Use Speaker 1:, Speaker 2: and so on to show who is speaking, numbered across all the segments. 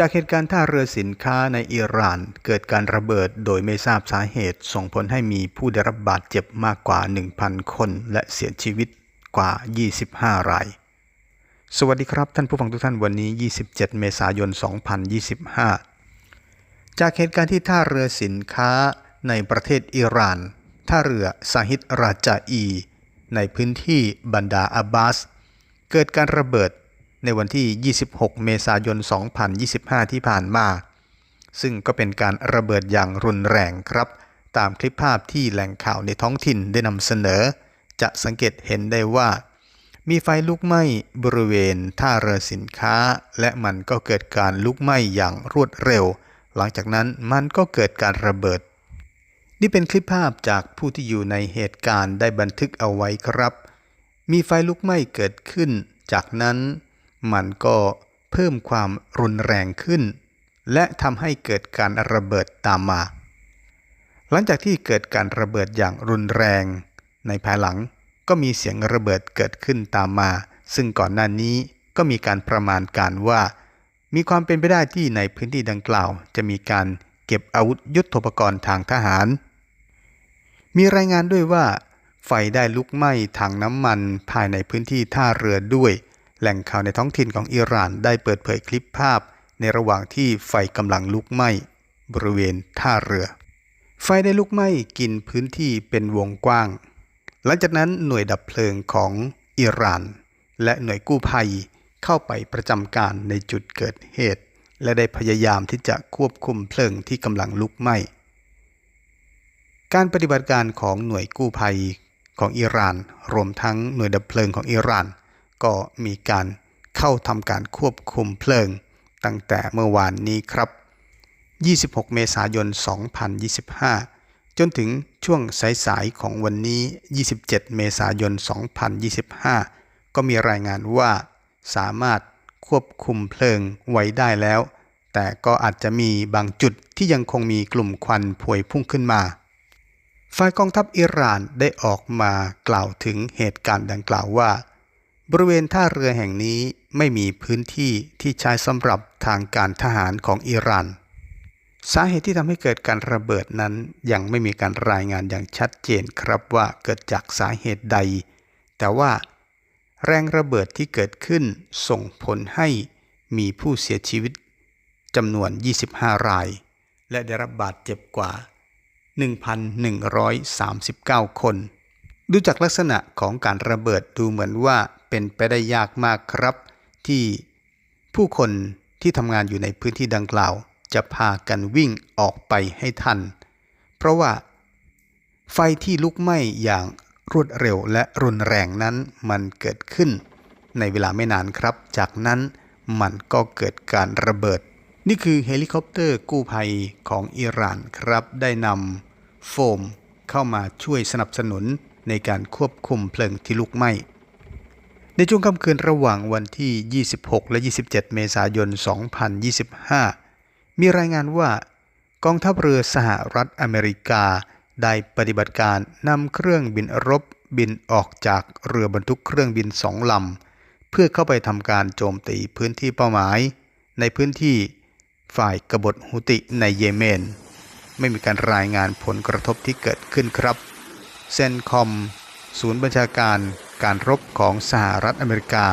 Speaker 1: จากเหตุการณ์ท่าเรือสินค้าในอิหร่าน เกิดการระเบิดโดยไม่ทราบสาเหตุ ส่งผลให้มีผู้ได้รับบาดเจ็บมากกว่า 1,000 คน และเสียชีวิตกว่า 25 ราย สวัสดีครับท่านผู้ฟังทุกท่านวันนี้ 27 เมษายน 2025 จากเหตุการณ์ที่ท่าเรือสินค้าในประเทศอิหร่าน ท่าเรือซาฮิดราจาอี ในพื้นที่บันดาอับบาส เกิดการระเบิด ในวันที่ 26 เมษายน 2025 ที่ผ่านมา ซึ่งก็เป็นการระเบิดอย่างรุนแรงครับ ตามคลิปภาพที่แหล่งข่าวในท้องถิ่นได้นำเสนอ จะสังเกตเห็นได้ว่า มีไฟลุกไหม้บริเวณท่าเรือสินค้า และมันก็เกิดการลุกไหม้อย่างรวดเร็ว หลังจากนั้นมันก็เกิดการระเบิด นี่เป็นคลิปภาพจากผู้ที่อยู่ในเหตุการณ์ได้บันทึกเอาไว้ครับ มีไฟลุกไหม้เกิดขึ้น จากนั้น มันก็เพิ่มความรุนแรงขึ้น และทำให้เกิดการระเบิดตามมา หลังจากที่เกิดการระเบิดอย่างรุนแรง ในภายหลังก็มีเสียงระเบิดเกิดขึ้นตามมา ซึ่งก่อนหน้านี้ก็มีการประมาณการว่า มีความเป็นไปได้ที่ในพื้นที่ดังกล่าว จะมีการเก็บอาวุธยุทโธปกรณ์ทางทหาร มีรายงานด้วยว่า ไฟได้ลุกไหม้ถังน้ำมันภายในพื้นที่ท่าเรือด้วย แหล่งข่าวในท้องถิ่นของอิหร่านได้เปิดเผยคลิปภาพ ในระหว่างที่ไฟกำลังลุกไหม้ บริเวณท่าเรือ ไฟได้ลุกไหม้กินพื้นที่เป็นวงกว้าง หลังจากนั้นหน่วยดับเพลิงของอิหร่าน และหน่วยกู้ภัยเข้าไปประจำการในจุดเกิดเหตุ และได้พยายามที่จะควบคุมเพลิงที่กำลังลุกไหม้ การปฏิบัติการของหน่วยกู้ภัยของอิหร่าน รวมทั้งหน่วยดับเพลิงของอิหร่าน ก็มีการเข้าทำการควบคุมเพลิง ตั้งแต่เมื่อวานนี้ครับ 26 เมษายน 2025 จนถึงช่วงสายๆของวันนี้ 27 เมษายน 2025 ก็มีรายงานว่าสามารถควบคุมเพลิงไว้ได้แล้ว แต่ก็อาจจะมีบางจุดที่ยังคงมีกลุ่มควันพวยพุ่งขึ้นมาฝ่ายกองทัพอิหร่านได้ออกมากล่าวถึงเหตุการณ์ดังกล่าวว่า บริเวณท่าเรือแห่งนี้ไม่มีพื้นที่ที่ใช้สำหรับทางการทหารของอิหร่าน สาเหตุที่ทำให้เกิดการระเบิดนั้นยังไม่มีการรายงานอย่างชัดเจนครับว่าเกิดจากสาเหตุใด แต่ว่าแรงระเบิดที่เกิดขึ้นส่งผลให้มีผู้เสียชีวิตจำนวน 25 ราย และได้รับบาดเจ็บกว่า 1,139 คน ดูจากลักษณะของการระเบิดดูเหมือนว่า เป็นไปได้ยากมากครับ ที่ผู้คนที่ทำงานอยู่ในพื้นที่ดังกล่าว จะพากันวิ่งออกไปให้ทัน เพราะว่า ไฟที่ลุกไหม้อย่างรวดเร็วและรุนแรงนั้นมันเกิดขึ้น ในเวลาไม่นานครับ จากนั้นมันก็เกิดการระเบิด นี่คือเฮลิคอปเตอร์กู้ภัยของอิหร่านครับ ได้นำโฟมเข้ามาช่วยสนับสนุนในการควบคุมเพลิงที่ลุกไหม้ ในช่วงค่ำคืนระหว่างวันที่ 26 และ 27 เมษายน 2025 มีรายงานว่ากองทัพเรือสหรัฐอเมริกา ได้ปฏิบัติการนำเครื่องบินรบบินออกจากเรือบรรทุกเครื่องบินสองลำ เพื่อเข้าไปทำการโจมตีพื้นที่เป้าหมาย ในพื้นที่ฝ่ายกบฏฮุติในเยเมน ไม่มีการรายงานผลกระทบที่เกิดขึ้นครับเซนคอม ศูนย์บัญชาการ การรบของสหรัฐอเมริกา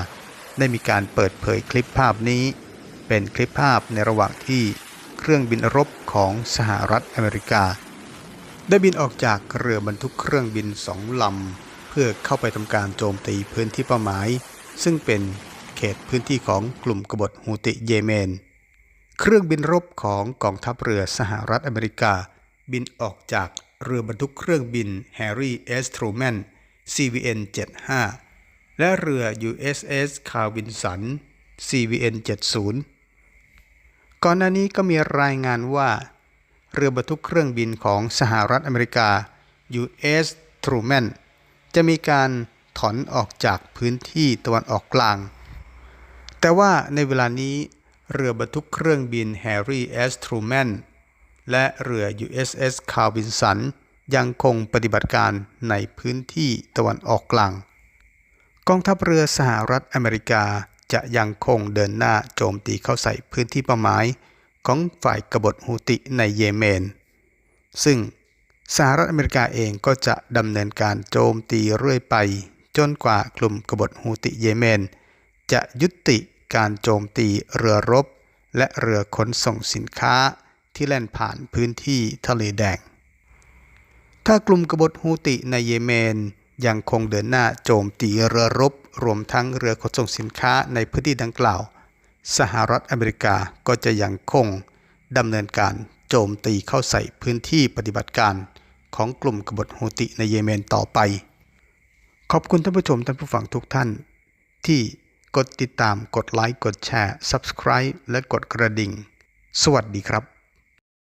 Speaker 1: ได้มีการเปิดเผยคลิปภาพนี้ เป็นคลิปภาพในระหว่างที่เครื่องบินรบของสหรัฐอเมริกา ได้บินออกจากเรือบรรทุกเครื่องบินสองลำเพื่อเข้าไปทำการโจมตีพื้นที่เป้าหมาย ซึ่งเป็นเขตพื้นที่ของกลุ่มกบฏฮูติเยเมน เครื่องบินรบของกองทัพเรือสหรัฐอเมริกา บินออกจากเรือบรรทุกเครื่องบินแฮร์รี่เอสทรูแมน CVN 75 และเรือ USS คาวินสัน CVN 70 ก่อนหน้านี้ก็มีรายงานว่า เรือบรรทุกเครื่องบินของสหรัฐอเมริกา US Truman จะมีการถอนออกจากพื้นที่ตะวันออกกลาง แต่ว่าในเวลานี้เรือบรรทุกเครื่องบิน Harry S. Truman และเรือ USS คาวินสัน ยังคงปฏิบัติการในพื้นที่ตะวันออกกลาง กองทัพเรือสหรัฐอเมริกาจะยังคงเดินหน้าโจมตีเข้าใส่พื้นที่เป้าหมาย ของฝ่ายกบฏฮูติในเยเมน ซึ่งสหรัฐอเมริกาเองก็จะดำเนินการโจมตีเรื่อยไป จนกว่ากลุ่มกบฏฮูติเยเมน จะยุติการโจมตีเรือรบ และเรือขนส่งสินค้าที่แล่นผ่านพื้นที่ทะเลแดง ถ้ากลุ่มกบฏฮูติในเยเมน ยังคงเดินหน้าโจมตีเรือรบ รวมทั้งเรือขนส่งสินค้าในพื้นที่ดังกล่าว สหรัฐอเมริกาก็จะยังคงดำเนินการโจมตีเข้าใส่พื้นที่ปฏิบัติการของกลุ่มกบฏฮูติในเยเมนต่อไป ขอบคุณท่านผู้ชมท่านผู้ฟังทุกท่าน ที่กดติดตามกดไลค์กดแชร์ Subscribe และกดกระดิ่ง สวัสดีครับ